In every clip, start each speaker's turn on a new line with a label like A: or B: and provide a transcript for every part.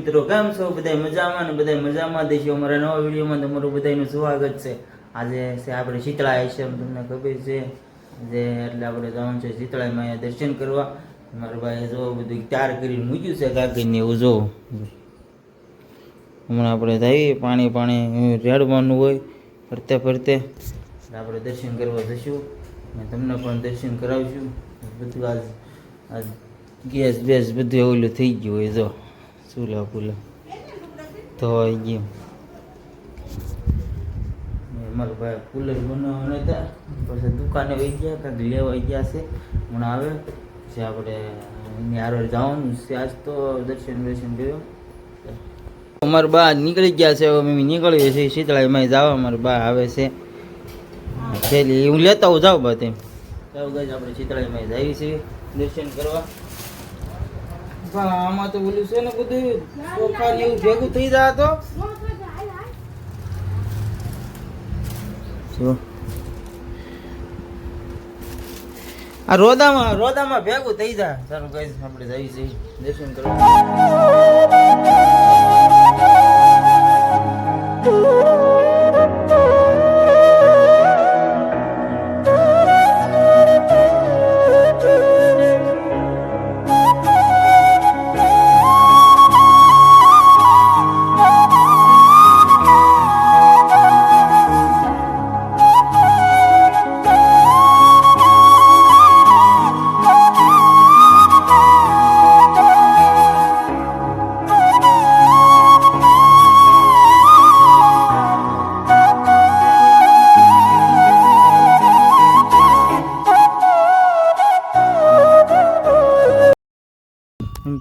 A: મિત્રો, કેમ છો? બધા મજામાં ને બધા મજામાં દેશો અમારા નવા વિડીયોમાં તમારું બધાનું સ્વાગત છે. આજે છે આપણે શીતળા આશ્રમ તમને ખબર છે. જે એટલે આપણે જવાનું છે શીતળામાં અહીંયા દર્શન કરવા. મારા ભાઈ જો બધું તૈયાર કરીને મૂક્યું છે કાકીને એવું જો. હમણાં આપણે જઈએ, પાણી પાણી રેડવાનું હોય, ફરતે ફરતે. આપણે દર્શન કરવા જઈશું. અને તમને પણ દર્શન કરાવશું. બધું આજ આજ ગેસ બેસ બધું ઓલું થઈ ગયું હોય જો. ચૂલા પુલા ધોવાઈ ગયું. ને અમારા ભાઈ કુલર બનાવવાનો હતા. પછી દુકાને વહી ગયા કાંઈક લેવા ગયા છે. હમણાં આવે પછી આપણે હારો જવાનું છે. આજ તો દર્શન દર્શન કર્યો. અમારા બા નીકળી ગયા છે. હવે મમ્મી નીકળીએ છીએ શીતળામાં જાવ. અમારા બા આવે છે. થેલી હું લેતા હું જાઉં બા તેમ. જાઉં ગાય આપણે શીતળામાં જઈએ છીએ. દર્શન કરવા. આમાં તો ઓલું છે ને બધું ચોખા ને એવું ભેગું થઈ જાય તો? આ રોદામાં રોદામાં ભેગું થઈ જાય. સારું કઈ આપણે જઈએ છીએ. દર્શન કરવા.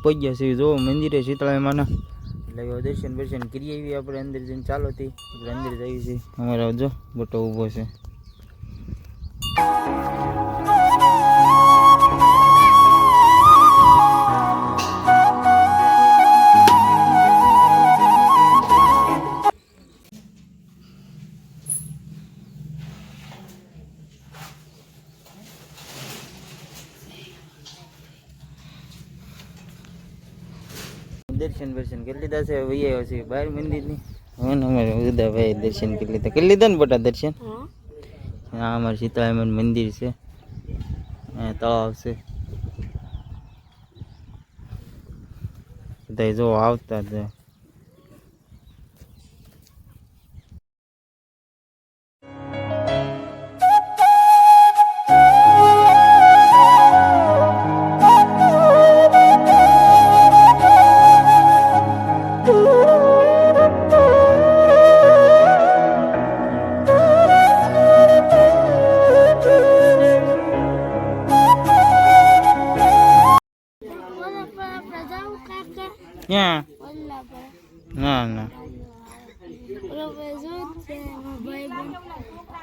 A: એમ પહોંચ્યા છીએ જો મંદિરે શીતળામાના એટલે હવે દર્શન દર્શન કરી આવી આપણે. અંદર જઈને ચાલો થી આપણે અંદર જઈએ છીએ. અમારા જો, બોટો ઊભો છે. દર્શન દર્શન કરી લીધા છે. હવે આવ્યા છે બહાર મંદિરની. હવે ને અમારે ઉદાભાઈ દર્શન કરી લીધા. કરી લીધા ને બટા દર્શન? હા અમારે સીતારામન મંદિર છે. અહીંયા તળાવ છે. બધા જો આવતા જ.
B: 还有两锅。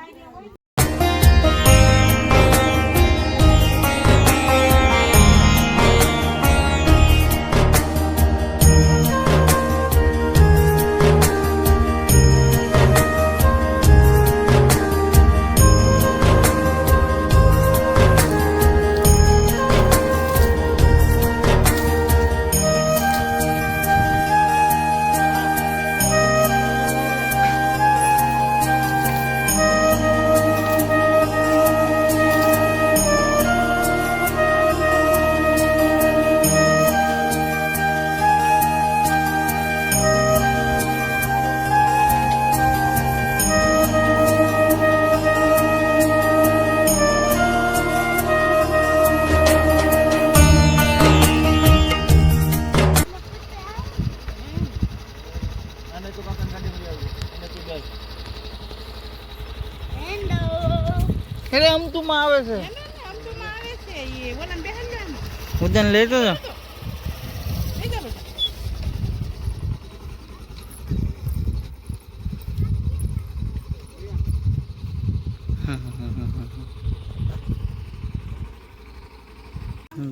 A: અરે આમ તું માં આવે છે હું તને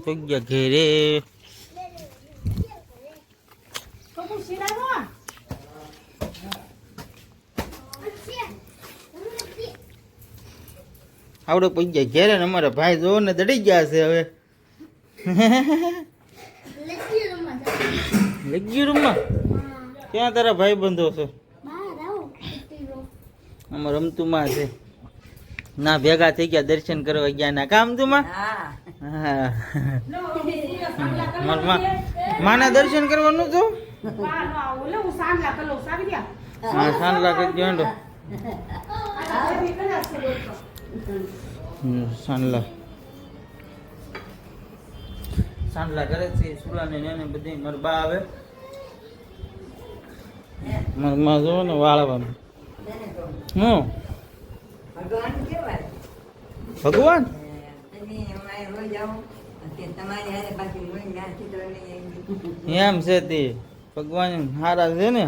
A: પગ્યા ઘેરે. આવડે પગ્યા ઘેરે ને અમારા ભાઈ જો ને દડી ગયા છે હવે. લગી રૂમમાં ક્યાં તારા ભાઈ બંધો છો. આમાં રમતુમાં છે. ના, ભેગા થઈ ગયા, દર્શન કરવા ગયા ના. કામ તુમાં
C: હા.
A: માના દર્શન કરવાનું તો? હા, સાંજલા કરી ગયો હમ, સાંજલા સાંજલા કરે છે સુલા ને એને બધી મરબા આવે. મરમા જો ને વાળવાનું.
C: તેને
A: હું?
C: ભગવાન?
A: એમ છે તે. ભગવાન સારા છે ને?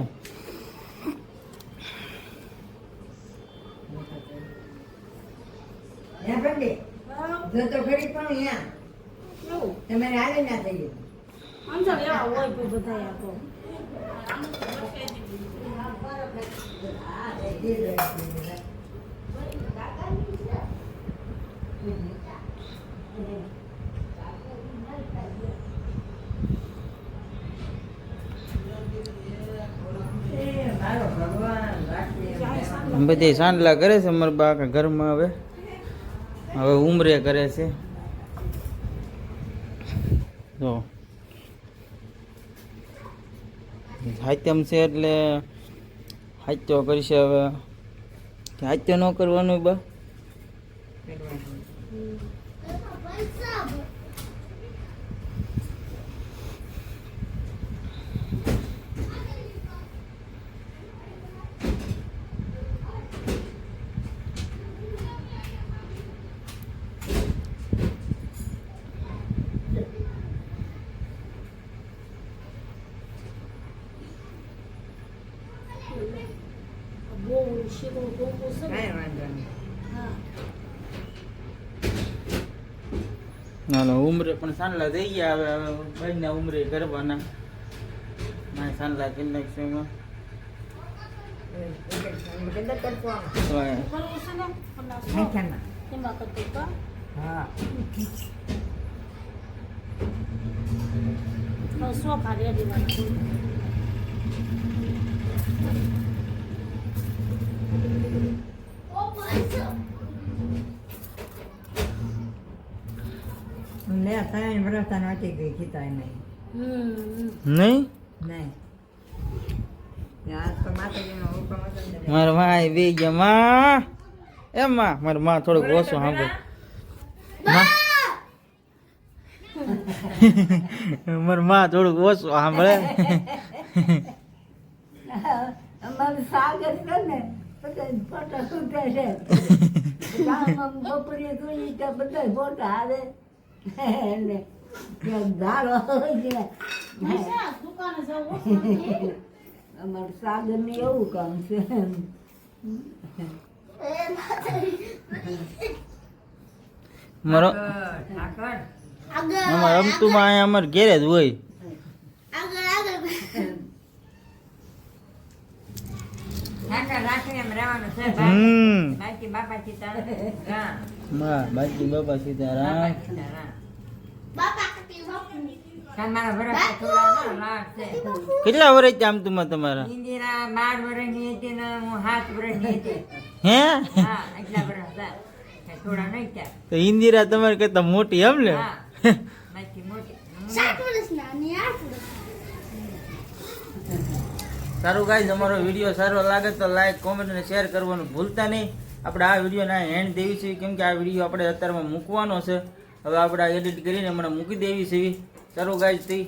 C: જો તો ખરી પણ અહીંયા. તમારે હાલે ના થઈ ગયું. મારો ભગવાન રાખે એમ
A: બધી સાંડલા કરે છે મારા બા આખા ઘરમાં હવે. હવે ઉમરે કરે છે. જો. હાત્યમ છે એટલે હાત્યો કરશે હવે. હાત્ય ન કરવાનું બા?
B: પૈસા
C: કાંઈ વાંધો નહીં
A: ના, ઉમરે પણ સાંડલા થઈ ગયા હવે હવે ભાઈના ઉમરે કરવાના મારે સાંડલા કરી નાખશે એમાં.
C: હા.
B: શું રેડી વાળા
C: લે ત્રણ વર્ષ નહોતી ગઈ નહીં.
A: નહીં?
C: નહીં.
A: મારા માં બે ગયા. માં! એમ માં મારા માં થોડુંક ઓછું સાંભળ. માં! માં થોડુંક ઓછું સાંભળે.
C: અમારું સાગર ને. બધા ફોટા છૂટે છે. ગામમાં બપોરે જોઈએ ત્યાં બધા ફોટા આવે. એટલે ત્યાં છે અમારું સાગર ને એવું કામ છે
A: મારો અમારે અહીંયા અમારે ઘેરે જ હોય.
B: આગળ આગળ.
A: હમ.
C: બાકી બાપા સીતારામ.
A: બાકી બાપા સીતારામ. કેટલા વર્ષ આમ તું તમારા?
C: ઇન્દિરા બાર વર્ષની હતી ને હું સાત વર્ષની હતી.
A: હે?
C: એટલા વર્ષ થોડા નહીં
A: તો ઇન્દિરા તમારે કરતા મોટી એમ ને
C: મોટી.
B: સાત વર્ષના અને આઠ વર્ષ
A: સારું ગાઈઝ અમારો વીડિયો સારો લાગે તો લાઈક કોમેન્ટ અને શેર કરવાનું ભૂલતા નહીં. આપણે આ વિડીયોના હેન્ડ દેવી છે, કેમ કે આ વીડિયો આપણે અત્યારમાં મૂકવાનો છે. હવે આપણે એડિટ કરીને હમણાં મૂકી દેવી છે. સારું ગાઈઝથી